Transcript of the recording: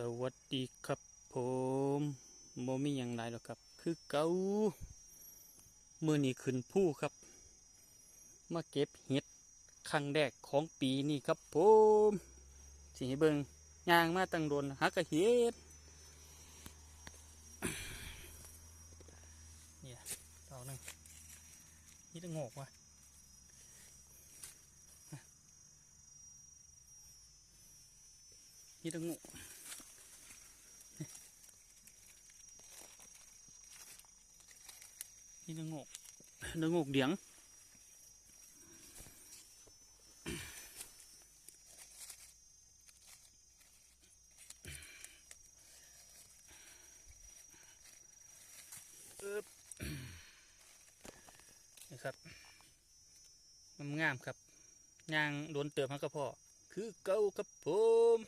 สวัสดีครับผมโมมีอย่างไรหรอกครับ คือเกาเมื่อนี้ขึ้นผู้ครับ มาเก็บเห็ดครั้งแรกของปีนี้ครับผมสิให้เบิงยางมาตั้งโดนหากระเห็ดเนี่ยเอาหนึ่งนี่ต้องงอกว่ะนี่ต้องงอก นี่นางกนางกเดียงอึ๊บนี่ครับงามงามๆครับย่างโดนเติมฮักกระเพาะคือเก่าครับผม